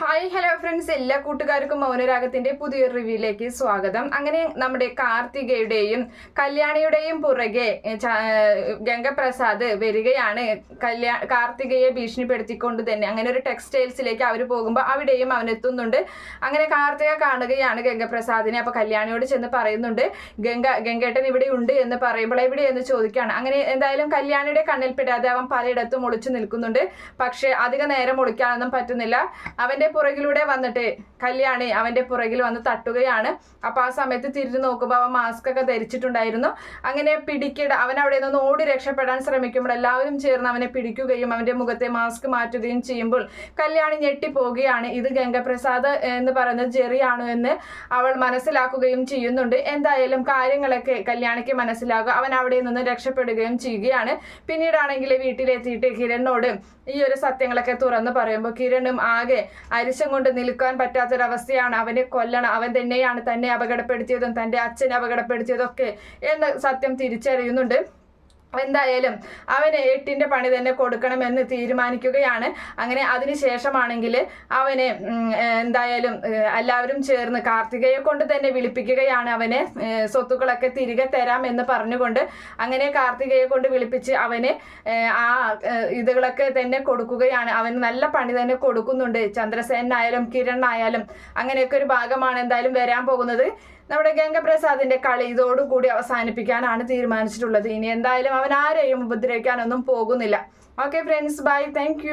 Hi hello friends എല്ലാ കൂട്ടുകാർക്കും മൗനരാഗത്തിന്റെ പുതിയൊരു റിവ്യൂയിലേക്ക് സ്വാഗതം. അങ്ങനെ നമ്മുടെ കാർത്തികയുടെയും കല്യാണിയുടെയും പുറകെ ഗംഗപ്രസാദ് വരികയാണ്. കല്യാ കാർത്തികയെ ഭീഷണിപ്പെടുത്തിക്കൊണ്ട് തന്നെ അങ്ങനെ ഒരു ടെക്സ്റ്റൈൽസിലേക്ക് അവർ പോകുമ്പോൾ അവിടെയും അവൻ എത്തുന്നുണ്ട് അങ്ങനെ കാർത്തിക കാണുകയാണ് ഗംഗപ്രസാദിനെ. അപ്പൊ കല്യാണിയോട് ചെന്ന് പറയുന്നുണ്ട് ഗംഗ ഗംഗേട്ടൻ ഇവിടെ ഉണ്ട് എന്ന് പറയുമ്പോൾ എവിടെയെന്ന് ചോദിക്കുകയാണ്. അങ്ങനെ എന്തായാലും കല്യാണിയുടെ കണ്ണിൽപ്പെടാതെ അവൻ പലയിടത്തും ഒളിച്ചു നിൽക്കുന്നുണ്ട്. പക്ഷെ അധിക നേരം ഒളിക്കാനൊന്നും പറ്റുന്നില്ല. അവന്റെ പുറകിലൂടെ വന്നിട്ട് കല്യാണി അവന്റെ പുറകിൽ വന്ന് തട്ടുകയാണ്. അപ്പൊ ആ സമയത്ത് തിരിഞ്ഞു നോക്കുമ്പോൾ അവൻ മാസ്ക് ഒക്കെ ധരിച്ചിട്ടുണ്ടായിരുന്നു. അങ്ങനെ പിടിക്കിട അവൻ അവിടെ നിന്ന് ഓടി രക്ഷപ്പെടാൻ ശ്രമിക്കുമ്പോൾ എല്ലാവരും ചേർന്ന് അവനെ പിടിക്കുകയും അവന്റെ മുഖത്തെ മാസ്ക് മാറ്റുകയും ചെയ്യുമ്പോൾ കല്യാണി ഞെട്ടിപ്പോവുകയാണ്. ഇത് ഗംഗപ്രസാദ് എന്ന് പറയുന്നത് ജെറിയാണോ എന്ന് അവൾ മനസ്സിലാക്കുകയും ചെയ്യുന്നുണ്ട്. എന്തായാലും കാര്യങ്ങളൊക്കെ കല്യാണിക്ക് മനസ്സിലാകും. അവൻ അവിടെ നിന്ന് രക്ഷപ്പെടുകയും ചെയ്യുകയാണ്. പിന്നീടാണെങ്കിൽ വീട്ടിലെത്തിയിട്ട് കിരണിനോട് ഈ ഒരു സത്യങ്ങളൊക്കെ തുറന്നു പറയുമ്പോൾ കിരണും ആകെ അരിശം കൊണ്ട് നിൽക്കാൻ പറ്റാത്തൊരവസ്ഥയാണ് അവനെ കൊല്ലണം. അവൻ തന്നെയാണ് തന്നെ അപകടപ്പെടുത്തിയതും തന്റെ അച്ഛനെ അപകടപ്പെടുത്തിയതൊക്കെ എന്ന സത്യം തിരിച്ചറിയുന്നുണ്ട്. എന്തായാലും അവന് എട്ടിന്റെ പണി തന്നെ കൊടുക്കണമെന്ന് തീരുമാനിക്കുകയാണ്. അങ്ങനെ അതിനുശേഷമാണെങ്കിൽ അവനെ എന്തായാലും എല്ലാവരും ചേർന്ന് കാർത്തികയെ കൊണ്ട് തന്നെ വിളിപ്പിക്കുകയാണ് അവനെ. സ്വത്തുക്കളൊക്കെ തിരികെ തരാം എന്ന് പറഞ്ഞുകൊണ്ട് അങ്ങനെ കാർത്തികയെ കൊണ്ട് വിളിപ്പിച്ച് അവന് ആ ഇതുകളൊക്കെ തന്നെ കൊടുക്കുകയാണ്. അവന് നല്ല പണി തന്നെ കൊടുക്കുന്നുണ്ട്. ചന്ദ്രസേനായാലും കിരണായാലും അങ്ങനെയൊക്കെ ഒരു ഭാഗമാണ് എന്തായാലും വരാൻ പോകുന്നത്. നമ്മുടെ ഗംഗപ്രസാദിന്റെ കളി ഇതോടുകൂടി അവസാനിപ്പിക്കാനാണ് തീരുമാനിച്ചിട്ടുള്ളത്. ഇനി എന്തായാലും അവൻ ആരെയും ഉപദ്രവിക്കാനൊന്നും പോകുന്നില്ല. Okay friends bye thank